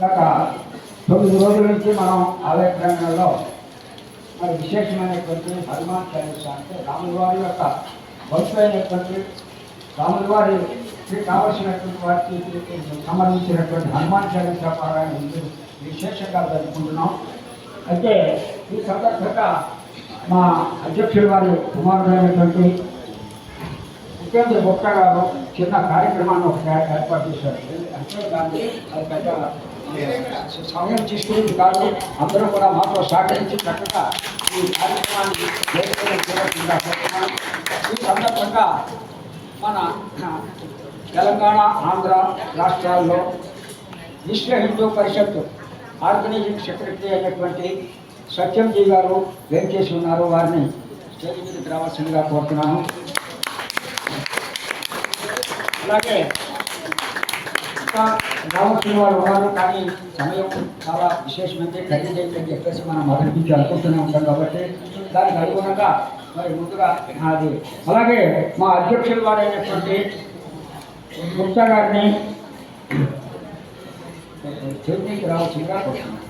గత తొమ్మిది రోజుల నుంచి మనం ఆలయ ప్రాంగణంలో మరి విశేషమైనటువంటి హనుమాన్ చాలీస అంటే రాముల వారి యొక్క భక్తులైనటువంటి రాముల వారికి కావలసినటువంటి వారికి సంబంధించినటువంటి హనుమాన్ చాలీస పారాయణ ఇది విశేషంగా జరుపుకుంటున్నాం. అయితే ఈ సందర్భంగా మా అధ్యక్షుడు వారి కుమారుడైనటువంటి ఉపేంద్ర గుప్తా గారు చిన్న కార్యక్రమాన్ని ఒకటి ఏర్పాటు చేశారు. అంటే దాన్ని అది పెద్ద సమయం తీసుకునేది కాదు అందరూ కూడా మాతో సహకరించి చక్కగా ఈ కార్యక్రమాన్ని ఈ సందర్భంగా మన తెలంగాణ ఆంధ్ర రాష్ట్రాల్లో విశ్వ హిందూ పరిషత్ ఆర్గనైజింగ్ సెక్రటరీ అయినటువంటి సత్యంజీ గారు వెంకటేష్ ఉన్నారు వారిని స్టేజ్ మీదకి రావాల్సిందిగా కోరుతున్నాను అలాగే రావాల్సిన వారు ఉన్నారు కానీ సమయం చాలా విశేషమైతే ఖరీదైంది అని చెప్పేసి మనం మొదటి నుంచి అనుకుంటూనే ఉంటాం కాబట్టి దానికి అనుగుణంగా మరి ముందుగా అది అలాగే మా అధ్యక్షుల వారైనటువంటి గుప్తా గారిని చర్చకి రావాల్సిందిగా కోరుతున్నాను.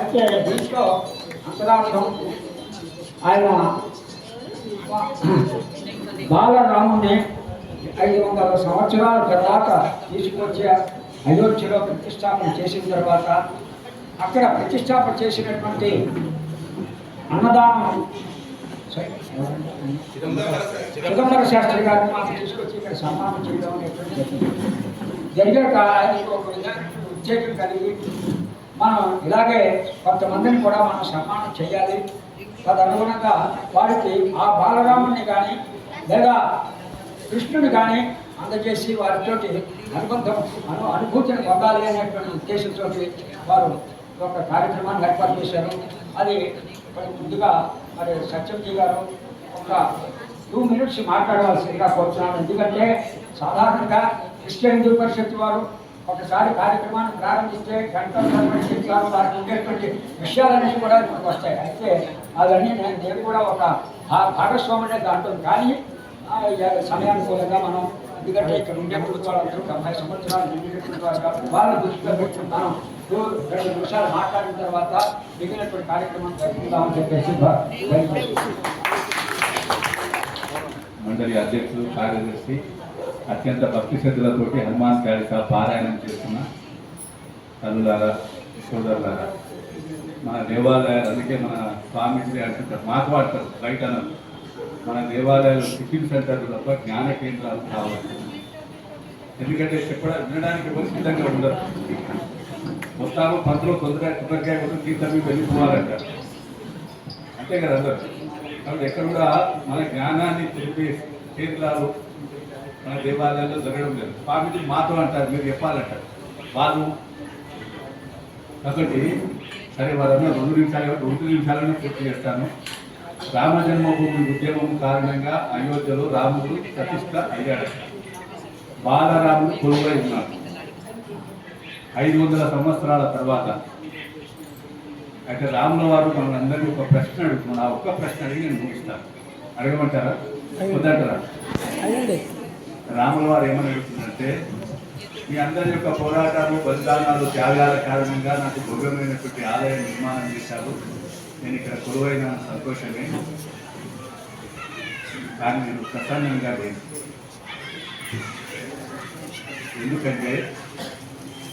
అయితే దీంట్లో అంతరార్థం ఆయన బాలరాముని ఐదు వందల సంవత్సరాల తర్వాత తీసుకొచ్చి అయోధ్యలో ప్రతిష్టాపన చేసిన తర్వాత అక్కడ ప్రతిష్టాపన చేసినటువంటి అన్నదానం చిదంబర శాస్త్రి గారిని మాకు తీసుకొచ్చి ఇక్కడ సన్మానం చేయడం అనేటువంటి జరిగాక ఆయనకు ఒక విధంగా ఉద్యోగం కలిగి మనం ఇలాగే కొంతమందిని కూడా మనం సన్మానం చేయాలి. తదనుగుణంగా వారికి ఆ బాలరాముని కానీ లేదా కృష్ణుని కానీ అందజేసి వారితోటి అనుబంధం అను అనుభూతిని పొందాలి అనేటువంటి ఉద్దేశంతో వారు ఒక కార్యక్రమాన్ని ఏర్పాటు చేశారు. అది ముందుగా మరి సత్యంజీ గారు ఒక టూ మినిట్స్ మాట్లాడవలసిందిగా కోరుతున్నాను. ఎందుకంటే సాధారణంగా క్రిస్టియన్ హిందూ పరిషత్ వారు ఒకసారి కార్యక్రమాన్ని ప్రారంభిస్తే గంటలు తరబడి ఉండేటువంటి విషయాలన్నీ కూడా మనకు వస్తాయి. అయితే అవన్నీ నేను నేను కూడా ఒక భా- దాంట్లో. కానీ సమయానుకూలంగా మనం ఎందుకంటే ఇక్కడ ఉండే వాళ్ళందరూ డెబ్బై సంవత్సరాలు నిండినటువంటి కాబట్టి వాళ్ళ దృష్టిలో పెట్టుకుని మనం రెండు నిమిషాలు మాట్లాడిన తర్వాత మిగిలినటువంటి కార్యక్రమం జరుపుకుందామని చెప్పేసి మండలి అధ్యక్షులు కార్యదర్శి అత్యంత భక్తి శ్రద్ధలతోటి హనుమాన్ చాలీసా పారాయణం చేస్తున్న తల్లులారా సోదరులారా. మన దేవాలయాలు అందుకే మన స్వామీజీ అంటుంటారు మాట్లాడతారు బయట అన్నారు మన దేవాలయాలు టిఫిన్ సెంటర్లు తప్ప జ్ఞాన కేంద్రాలు కావాలి ఎందుకంటే చెప్పడం వినడానికి పరిస్థితంగా ఉండదు ఉండరు. మొత్తాము పంతులు తొందరగా కొబ్బరికాయ కూడా తీర్థం వెళ్ళిపోవాలంట. అంతే కదా అందరు. కాబట్టి ఎక్కడ కూడా మన జ్ఞానాన్ని తెలిపే కేంద్రాలు మన దేవాలయాల్లో జరగడం లేదు. స్వామిజీ మాతో అంటారు మీరు చెప్పాలంటారు. వాళ్ళు కాబట్టి సరే వాళ్ళన్నా రెండు నిమిషాలు రెండు నిమిషాలను పూర్తి చేస్తాను. రామ జన్మభూమి ఉద్యమం కారణంగా అయోధ్యలో రాముడు ప్రతిష్ట అయ్యాడు. బాలరాముడు కొలువై ఉన్నాడు. ఐదు వందల సంవత్సరాల తర్వాత అయితే రాముల వారు మనందరినీ ఒక ప్రశ్న అడుగుతున్నాడు. ఆ ఒక్క ప్రశ్న అడిగి నేను ముగిస్తాను. అడగమంటారా? వద్దంటారా? రాముల వారు ఏమని అడుగుతుందంటే మీ అందరి యొక్క పోరాటాలు బలిదానాలు త్యాగాల కారణంగా నాకు భవ్యమైనటువంటి ఆలయ నిర్మాణం చేశారు. నేను ఇక్కడ కొలువైన సంతోషమే. కానీ నేను ప్రసన్నంగా లేదు ఎందుకంటే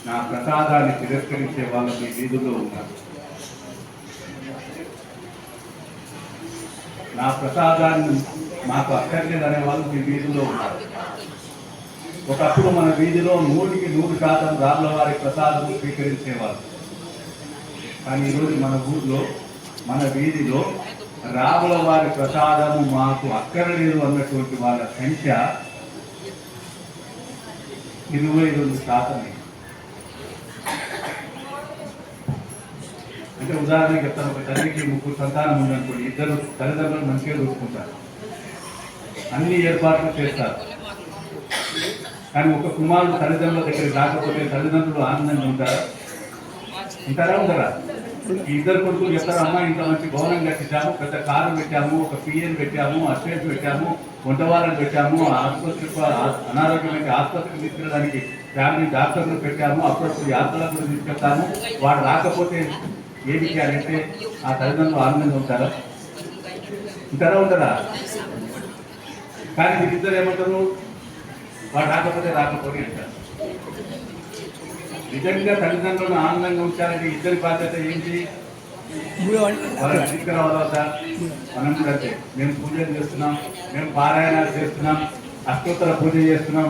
నా ప్రసాదాన్ని తిరస్కరించే వాళ్ళు మీ వీధుల్లో ఉన్నారు. నా ప్రసాదాన్ని మాకు అక్కర్లేదనే వాళ్ళు మీ వీధిలో ఉన్నారు. ఒకప్పుడు మన వీధిలో నూటికి నూరు శాతం రాళ్ళ వారి ప్రసాదం స్వీకరించేవారు. కానీ ఈరోజు మన ఊర్లో మన వీధిలో రాముల వారి ప్రసాదము మాకు అక్కరలేదు అన్నటువంటి వాళ్ళ సంఖ్య ఇరవై రెండు శాతమే. అంటే ఉదాహరణకి చెప్తాను ఒక తల్లికి ముగ్గురు సంతానం ఉందనుకోండి ఇద్దరు తల్లిదండ్రులు మంచిగా చూసుకుంటారు. అన్ని ఏర్పాట్లు చేస్తారు. కానీ ఒక కుమారుడు తల్లిదండ్రుల దగ్గరికి రాకపోతే తల్లిదండ్రులు ఆనందంగా ఉంటారా? ఉంటారా ఉంటారా ఇద్దరు కొడుకులు చెప్తారు అమ్మ ఇంత మంచి భవనం కట్టించాము పెద్ద కారు పెట్టాము ఒక పిఎన్ పెట్టాము అస్టేట్ పెట్టాము వంటవారం పెట్టాము ఆసుపత్రి అనారోగ్యమైన ఆసుపత్రికి తీసుకెళ్ళడానికి ఫ్యామిలీ డాక్టర్లు పెట్టాము అప్పుడప్పుడు యాత్రలకు కూడా తీసుకెళ్తాము. వాడు రాకపోతే ఏమి చేయాలంటే ఆ తల్లిదండ్రులు ఆనందంగా ఉంటారా? ఉంటారా ఉంటారా కానీ వీరిద్దరు ఏమంటారు? వాడు రాకపోతే రాకపోతే అంటారు. నిజంగా తల్లిదండ్రులను ఆనందంగా ఉంచాలంటే ఇద్దరి బాధ్యత ఏంటి? వాళ్ళు తీసుకురావాలా మనం కూడా మేము పూజలు చేస్తున్నాం మేము పారాయణాలు చేస్తున్నాం అష్టోత్తర పూజ చేస్తున్నాం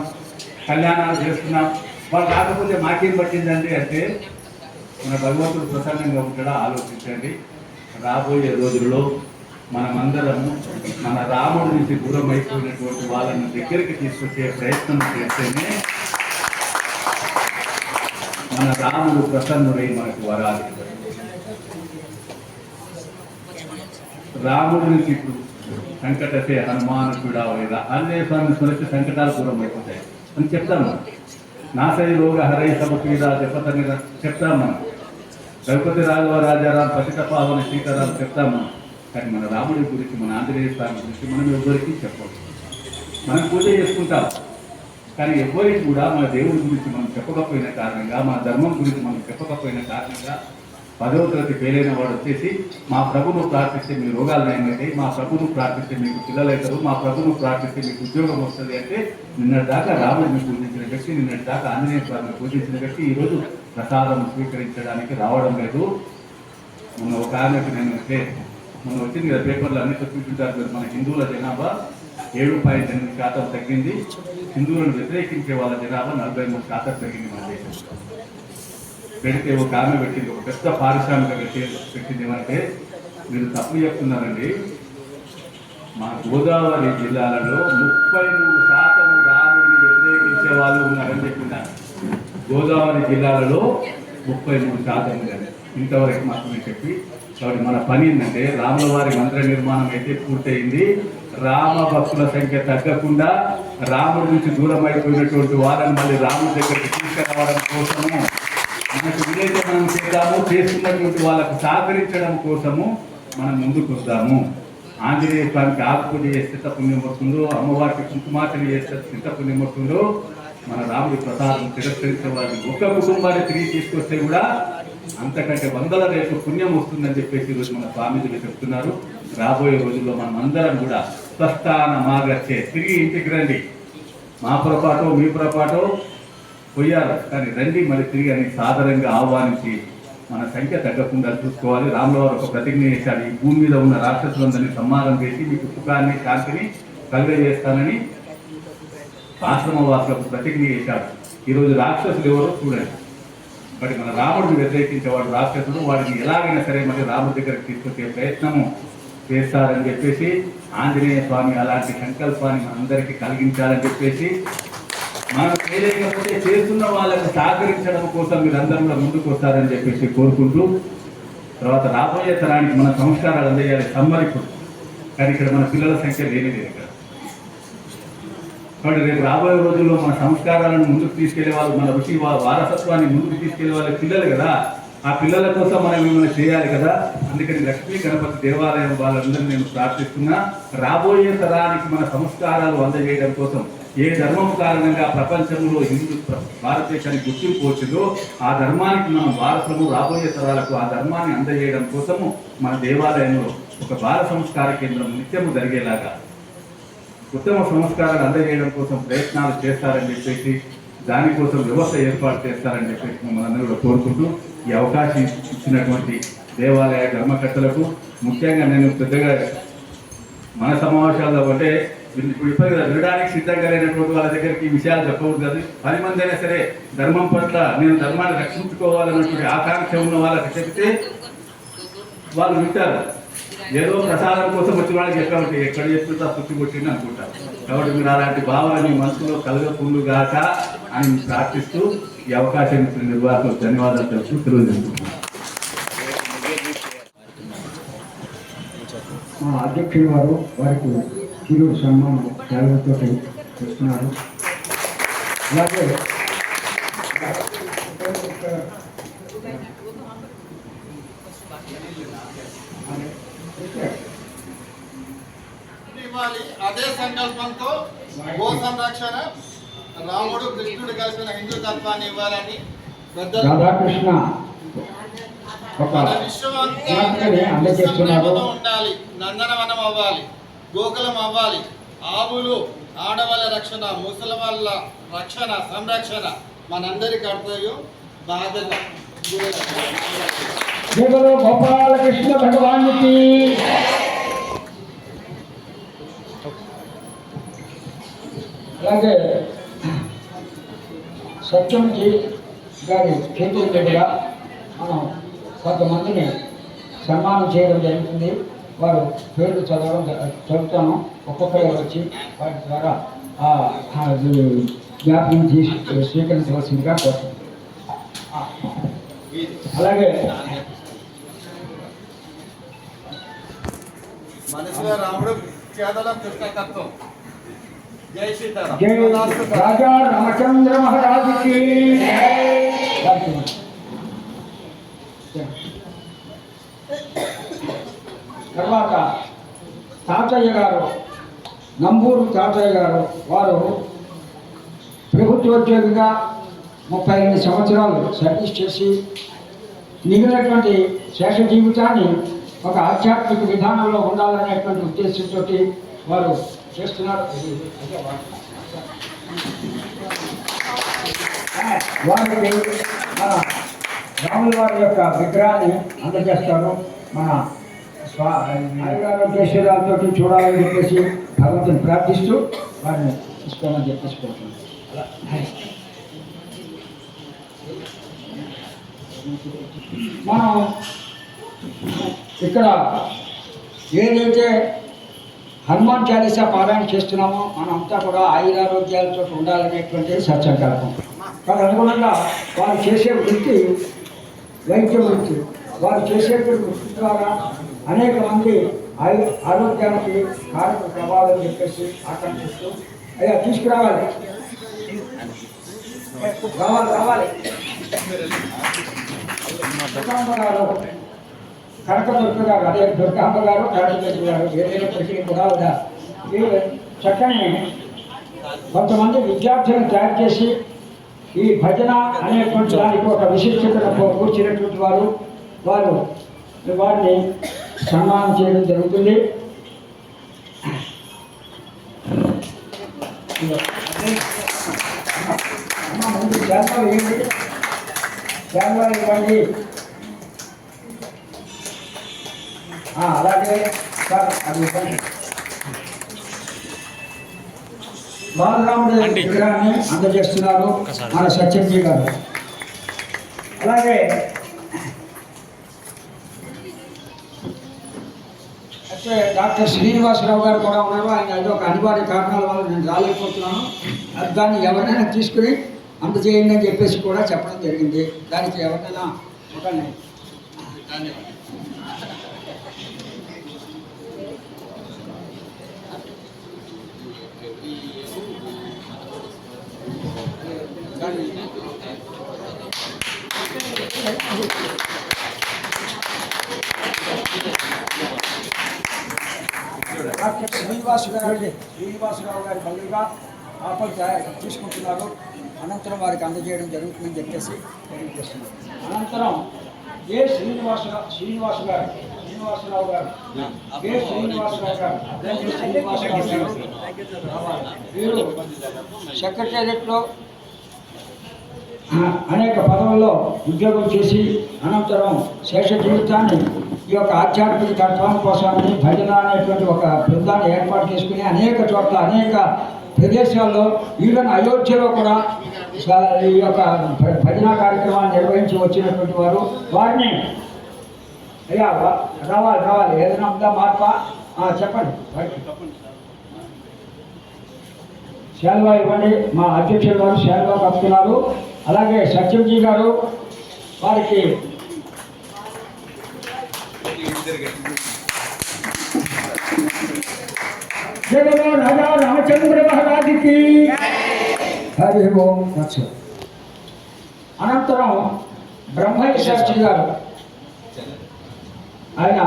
కళ్యాణాలు చేస్తున్నాం. వాళ్ళు రాకపోతే మాకేం పట్టిందండి అంటే మన భగవంతుడు ప్రసన్నంగా ఉంటాడా ఆలోచించండి. రాబోయే రోజుల్లో మనమందరము మన రాముడి నుంచి దూరం అయిపోయినటువంటి వాళ్ళని దగ్గరికి తీసుకొచ్చే ప్రయత్నం చేస్తేనే మన రాముడు ప్రసన్నుడై మనకు వరాలి. రాముడి నుంచి ఇప్పుడు సంకటసే హనుమానుడా లేదా ఆంజనేయ స్వామి స్మరిస్తే సంకటాలు దూరం అయిపోతాయి. అని చెప్తాం నాసై రోగ హరై సమపీడ దెబ్బతని చెప్తాం మనం. రఘుపతి రాఘవ రాజారాం పతిత పావన సీతారాం చెప్తాం మనం. కానీ మన రాముడి గురించి మన ఆంజనేయ స్వామి గురించి మనం ఎవరికి చెప్పవచ్చు మనం పూజ చేసుకుంటాం. కానీ ఎవరికి కూడా మన దేవుడి గురించి మనం చెప్పకపోయిన కారణంగా మన ధర్మం గురించి మనం చెప్పకపోయిన కారణంగా పదవ తరగతి పేరైన వాడు వచ్చేసి మా ప్రభును ప్రార్థిస్తే మీ రోగాలు నయమైతాయి మా ప్రభును ప్రార్థిస్తే మీకు పిల్లలవుతారు మా ప్రభును ప్రార్థిస్తే మీకు ఉద్యోగం వస్తుంది అంటే నిన్నటి దాకా రాముడిని పూజించిన వ్యక్తి నిన్నటి దాకా ఆంజనేయ స్వామిని పూజించిన వ్యక్తి ఈరోజు ప్రసాదం స్వీకరించడానికి రావడం లేదు. మొన్న ఒక ఆమెకు నేను అంటే మొన్న వచ్చింది కదా పేపర్లు అన్ని చూపించుంటారు మన హిందువుల జనాభా. ఏడు పాయింట్ ఎనిమిది శాతం తగ్గింది. హిందువులను వ్యతిరేకించే వాళ్ళ జనాభా నలభై మూడు శాతం తగ్గింది మన దేశంలో పెడితే ఒక ఆమె పెట్టింది ఒక పెద్ద పారిశ్రామిక పెట్టింది ఏమంటే మీరు తప్పు చెప్తున్నారండి. మా గోదావరి జిల్లాలలో ముప్పై మూడు శాతం రాముడిని వ్యతిరేకించే వాళ్ళు ఉన్నారని చెప్తున్నారు గోదావరి జిల్లాలలో ముప్పై మూడు శాతం ఉందని ఇంతవరకు మాత్రమే చెప్పి కాబట్టి మన పని ఏంటంటే రాముల వారి మంత్ర నిర్మాణం అయితే పూర్తయింది. రామ భక్తుల సంఖ్య తగ్గకుండా రాముడి నుంచి దూరం అయిపోయినటువంటి వారిని మళ్ళీ రాముడి దగ్గరికి తీసుకురావడం కోసము మనకు వివేచనం మనం చేద్దాము చేస్తున్నటువంటి వాళ్ళకు సహకరించడం కోసము మనం ముందుకు వద్దాము ఆంజనేయ స్వామికి ఆకుపూజ చేస్తే పుణ్యం వస్తుందో అమ్మవారికి కుంకుమార్చన చేస్తే ఎంత పుణ్యం వస్తుందో మన రాముడి ప్రసాదం తిరస్కరించే వారిని ఒక్క కుటుంబాన్ని తిరిగి తీసుకొస్తే కూడా అంతకంటే వందల రేపు పుణ్యం వస్తుందని చెప్పేసి ఈరోజు మన స్వామీజీలు చెప్తున్నారు. రాబోయే రోజుల్లో మనం అందరం కూడా స్వస్థాన మాగచ్చే తిరిగి ఇంటికి రండి. మా పొరపాటు మీ పొరపాటు పోయారు కానీ రండి మరి తిరిగి అని సాధారణంగా ఆహ్వానించి మన సంఖ్య తగ్గకుండా చూసుకోవాలి. రాములవారు ఒక ప్రతిజ్ఞ చేశాడు ఈ భూమి మీద ఉన్న రాక్షసులందరినీ సంహారం చేసి మీకు సుఖాన్ని శాంతిని కలుగజేస్తానని ఆశ్రమవాసులకు ప్రతిజ్ఞ చేశాడు ఈరోజు రాక్షసులు ఎవరో చూడండి. మరి మన రాముడిని వ్యతిరేకించేవాడు రాక్షసుడు. వాడిని ఎలాగైనా సరే మరి రాముడి దగ్గరికి తీసుకొచ్చే ప్రయత్నము చేస్తారని చెప్పేసి ఆంజనేయ స్వామి అలాంటి సంకల్పాన్ని మనందరికీ కలిగించాలని చెప్పేసి మనం చేయలేకపోతే చేస్తున్న వాళ్ళకి సహకరించడం కోసం మీరు అందరూ కూడా ముందుకు వస్తారని చెప్పేసి కోరుకుంటూ తర్వాత రాబోయే తరానికి మన సంస్కారాలు అందజేయాలి. సమ్మరిప్పుడు కానీ ఇక్కడ మన పిల్లల సంఖ్య లేనిది ఇక్కడ. కాబట్టి రేపు రాబోయే రోజుల్లో మన సంస్కారాలను ముందుకు తీసుకెళ్ళే వాళ్ళు మన రుచి వారసత్వాన్ని ముందుకు తీసుకెళ్ళే వాళ్ళ పిల్లలు కదా. ఆ పిల్లల కోసం మనం ఏమైనా చేయాలి కదా? అందుకని లక్ష్మీ గణపతి దేవాలయం వాళ్ళందరినీ నేను ప్రార్థిస్తున్నా. రాబోయే తరానికి మన సంస్కారాలు అందజేయడం కోసం ఏ ధర్మం కారణంగా ప్రపంచంలో హిందూ భారతదేశానికి గుర్తింపు వచ్చిందో ఆ ధర్మానికి మనం వారసము రాబోయే తరాలకు ఆ ధర్మాన్ని అందజేయడం కోసము మన దేవాలయంలో ఒక బాల సంస్కార కేంద్రం నిత్యము జరిగేలాగా ఉత్తమ సంస్కారాలు అందజేయడం కోసం ప్రయత్నాలు చేస్తారని చెప్పేసి దానికోసం వ్యవస్థ ఏర్పాటు చేస్తారని చెప్పేసి మనందరూ కూడా కోరుకుంటూ ఈ అవకాశం ఇచ్చినటువంటి దేవాలయ ధర్మకర్తలకు ముఖ్యంగా నేను పెద్దగా మన సమావేశాల్లో అంటే వీళ్ళు ఇప్పుడు వినడానికి సిద్ధంగా లేనటువంటి వాళ్ళ దగ్గరికి ఈ విషయాలు చెప్పకూడదు కాదు. పది మంది అయినా సరే ధర్మం పట్ల నేను ధర్మాన్ని రక్షించుకోవాలన్నటువంటి ఆకాంక్ష ఉన్న వాళ్ళకి చెప్తే వాళ్ళు వింటారు. ఏదో ప్రసాదం కోసం వచ్చిన వాళ్ళకి ఎక్కడ ఉంటాయి ఎక్కడ చెప్తుంటే పుట్టి కొట్టింది అనుకుంటారు కాబట్టి మీరు అలాంటి భావన మీ మనసులో కలగకుండుగాక అని ప్రార్థిస్తూ ఈ అవకాశం ఇచ్చిన నిర్వాహకులకు ధన్యవాదాలు తెలుసు తెలియజేస్తున్నాను మా అధ్యక్షులు వారు వారికి చిరు సన్మానం సేవలతో చేస్తున్నారు అలాగే ఇవ్వాలి అదే సంకల్పంతో గో సంరక్షణ రాముడు కృష్ణుడు కలిసిన హిందూ తత్వాన్ని ఇవ్వాలని రాధాకృష్ణ ఒక ఉండాలి నందనవనం అవ్వాలి గోకులం అవ్వాలి. ఆవులు ఆడవాళ్ళ రక్షణ ముసలి వాళ్ళ రక్షణ సంరక్షణ మనందరి కర్తవ్యం బాధ్యత గోపాలకృష్ణ భగవానికి అలాగే సత్యంజీ గారి చేతుల దగ్గర మనం కొంతమందిని సన్మానం చేయడం జరుగుతుంది. వారు పేర్లు చదవడం చదువుతాను. ఒక్కొక్కరు వచ్చి వాటి ద్వారా ఆ జ్ఞాపకం స్వీకరించవలసిందిగా కోరుతుంది అలాగే మనసులో రాముడు చేతలో కృష్ణతత్వం. జై సీతారాం. రాజా రామచంద్ర మహారాజుకి తర్వాత తాతయ్య గారు నంబూరు తాతయ్య గారు వారు ప్రభుత్వోద్యోగిగా ముప్పై ఎనిమిది సంవత్సరాలు సర్వీస్ చేసి మిగిలినటువంటి శేష జీవితాన్ని ఒక ఆధ్యాత్మిక విధానంలో ఉండాలనేటువంటి ఉద్దేశంతో వారు చేస్తున్నారు. వారికి మన రాముల వారి యొక్క విగ్రహాన్ని అందజేస్తారు. మన స్వా ఆరోగ్యేశ్వరాలతో చూడాలని చెప్పేసి భగవంతుని ప్రార్థిస్తూ వారిని తీసుకోమని చెప్పేసి కోరుతున్నాను మనం ఇక్కడ ఏదైతే హనుమాన్ చాలీసా పారాయణ చేస్తున్నాము. మనంతా కూడా ఆయురారోగ్యాలతో ఉండాలనేటువంటి సత్సంకల్పం. కానీ అనుగుణంగా వారు చేసే వృత్తి వైద్య వృత్తి వారు చేసేటువంటి వృత్తి ద్వారా అనేక మంది ఆయు ఆరోగ్యానికి కారణ ప్రభావం చెప్పేసి ఆకాంక్షిస్తూ అయ్యా తీసుకురావాలి. రావాలి రావాలి. కనక దుర్గ గారు అదే దుర్గాంబ గారు కనక దుర్గ గారు ఏదైనప్పటికీ కూడా ఈ చక్కని కొంతమంది విద్యార్థులను తయారు చేసి ఈ భజన అనేటువంటి దానికి ఒక విశిష్టతను కూర్చినటువంటి వారు వారు వారిని సన్మానం చేయడం జరుగుతుంది ముందు శాస్త్రం ఏంటి శాస్త్రం ఇవ్వండి అలాగే. సార్ అది బాలరాముడి విగ్రహాన్ని అందజేస్తున్నారు మన సత్యంజీ గారు. అలాగే. అయితే డాక్టర్ శ్రీనివాసరావు గారు కూడా ఉన్నారు. ఆయన ఏదో ఒక అనివార్య కారణాల వల్ల నేను రాలేకపోతున్నాను. అది దాన్ని ఎవరినైనా తీసుకుని అందజేయండి అని చెప్పేసి కూడా చెప్పడం జరిగింది. దానికి ఎవరినైనా ఒకరిని డాక్టర్ శ్రీనివాస్ గారి శ్రీనివాసరావు గారి బదులుగా ఆపలు తయారు తీసుకుంటున్నారు అనంతరం వారికి అందజేయడం జరుగుతుందని చెప్పేసి తెలియజేస్తున్నారు అనంతరం ఏ శ్రీనివాసరావు శ్రీనివాస్ గారు శ్రీనివాసరావు గారు ఏ శ్రీనివాసరావు గారు ఏ శ్రీనివాసరావు గారు రావాలి. వీరు సెక్రటేరియట్లో ఆ, అనేక పదవుల్లో ఉద్యోగం చేసి అనంతరం శేష జీవితాన్ని ఈ యొక్క ఆధ్యాత్మిక తత్వం కోసమని భజన అనేటువంటి ఒక బృందాన్ని ఏర్పాటు చేసుకుని అనేక చోట్ల అనేక ప్రదేశాల్లో ఈవెన్ అయోధ్యలో కూడా ఈ యొక్క భజన కార్యక్రమాన్ని నిర్వహించి వచ్చినటువంటి వారు వారిని అయ్యా రావాలి రావాలి. ఏదైనా ఉందా మార్పా? చెప్పండి. శాల్వా ఇవ్వండి. మా అధ్యక్షులు గారు శాల్వా కప్పుతున్నారు అలాగే సత్యంజీ గారు వారికి జగలో రాజా రామచంద్ర మహారాజుకి హరి ఓం అనంతరం బ్రహ్మయ్య శాస్త్రి గారు ఆయన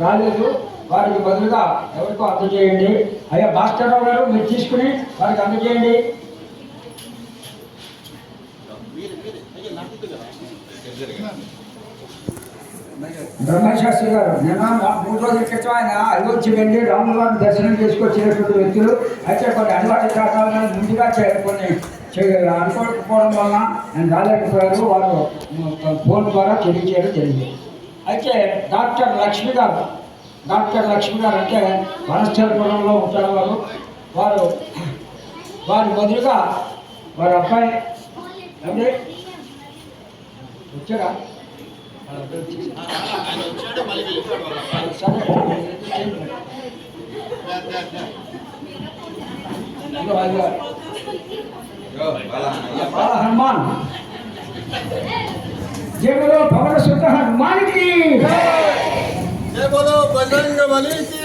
రాలేదు. వారికి బదులుగా ఎవరికో అందజేయండి అయ్యా భాస్కర్రావు గారు మీరు తీసుకుని వారికి అందజేయండి మీరు మీరు అయ్యో నాకు ఇది కదా బ్రహ్మశాస్త్రి గారు నిన్న మా- మూడు రోజుల క్రితం ఆయన అయోధ్య వెళ్ళి రాముల వారిని దర్శనం చేసుకొచ్చినటువంటి వ్యక్తులు. అయితే కొన్ని అలవాటు కారణాలను ముందుగా చే కొన్ని అనుకోకపోవడం వలన ఆయన రాలేకపోయారు. వారు ఫోన్ ద్వారా తెలియజేయడం జరిగింది. అయితే డాక్టర్ లక్ష్మి గారు డాక్టర్ లక్ష్మి గారు అంటే వనస్థలపురంలో ఉంటారు. వారు వారు వారి బదులుగా వారి అబ్బాయి అంటే వచ్చారా? ఆయన వచ్చాడు మళ్ళీ వెళ్ళిపోయాడు వాళ్ళ అబ్బాయి. సరే దా, దా, దా. ఇదిగో ఇదిగో. బాల హనుమాన్ జయములో పవన సుత హనుమానికి జై బోలో బజరంగ బలికి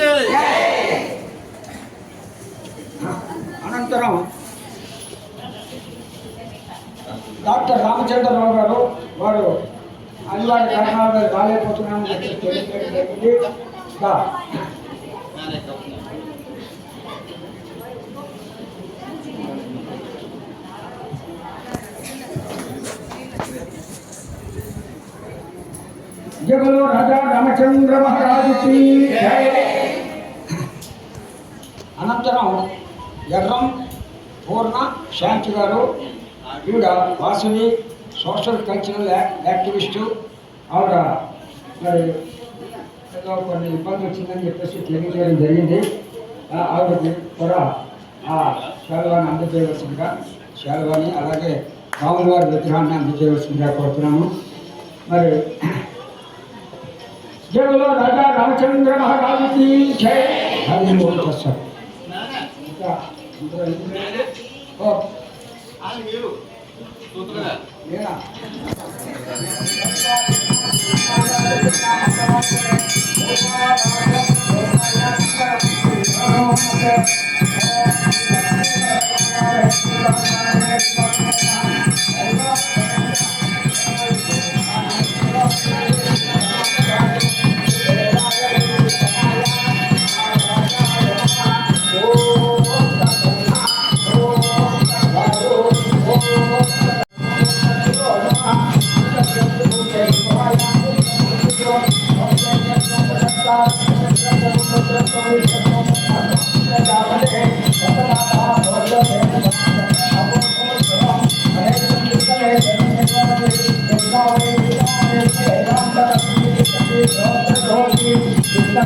అనంతరం డాక్టర్ రామచంద్రరావు గారు వారు అనివార్య కారణాల మీద రాలేకపోతున్నాను జగలో రాజా రామచంద్ర మహారాజు అనంతరం ఎర్రం పూర్ణ శాంతి గారు ఈవిడ వాసుని సోషల్ కల్చరల్ యాక్టివిస్టు ఆవిడ మరి ఏదో కొన్ని ఇబ్బంది వచ్చిందని చెప్పేసి తెలియజేయడం జరిగింది. ఆ, ఆవిడకి కూడా ఆ శాలువాని అందజేయవలసిందిగా శాలువాని అలాగే రాముల వారి విగ్రహాన్ని అందజేయవలసిందిగా కోరుతున్నాము. మరి జగలో రాజా రామచంద్ర మహారాజుకి జై. హరి ఇంకా ఇంకా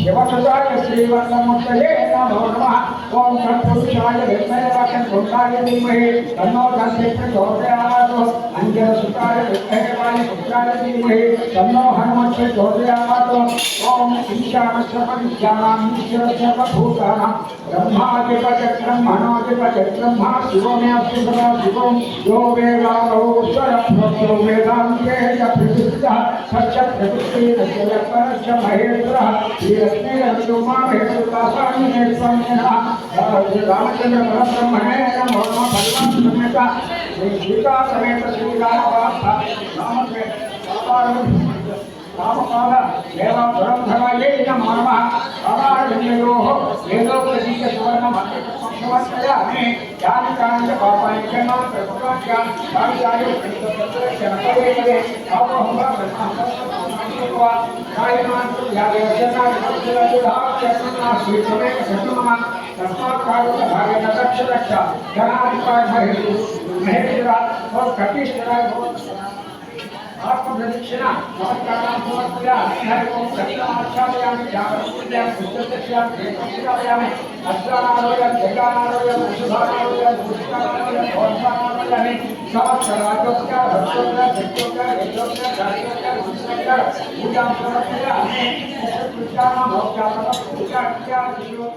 शिवसुताय श्रीवर्णमुत्तये नमो नमः ॐ षट्पुरुषाय विद्महे वक्षन्धुषाय धीमहि तन्नो दन्ते प्रचोदयात् अञ्जनसुताय विद्महे वायुपुत्राय धीमहि तन्नो हनुमत् प्रचोदयात् ॐ ईशानश्रवविद्यानां ईश्वरसर्वभूतानां ब्रह्मादिपचक्रह्मणोदिपचक्रह्मा शिवमेऽस्ति सदा शिवं यो वेदागौ वेदान्ते च प्रसिद्धः బ్రహ్మాధిపచక్రం మనోధిపచక్రం మా సత్య ప్రతిష్ఠే మహేశ్వర రామచంద్ర పరబ్రహ్మణే నమో భగవాన్ సమేత శ్రీ సీతా సమేత कामपाद देवाधुरन्धरायै नमः अपारविन्दयोः वेदोपदीयसुवर्णमन्त्रसंसवर्तया मे यानि कानि च पापानि च माँ प्रभुवाक्यां काविदाय प्रत्यक्षनकरेकरे अवहम्बा प्रसंसवा कायमान् यादेव जनादिपक्षलजुधाक्षसन्ना श्रीतमे सत्मम तस्मात् कारुण्य भागे न दक्ष दक्ष जनादिपाय महेन्द्र महेन्द्र और कपिश जनाय भवतु। आत्मप्रदक्षिणा नमस्कारार्थमस्त्या हरिओं प्रतिकाक्षापयामि जागरूकतया सुस्तस्या एकक्षापयामि अश्वानारोग्यं जगानारोग्यं शुभानारोग्यं दुष्कानारोग्यं भोषानारोग्यमि समक्षराजोक्त्या भक्तोक्त्या जगोक्त्या वेदोक्त्या धार्मिकोक्त्या गुरुस्तोक्त्या पूजां समर्प्य कृष्णानां भोक्त्या समर्प्य कृष्णाख्या जीवो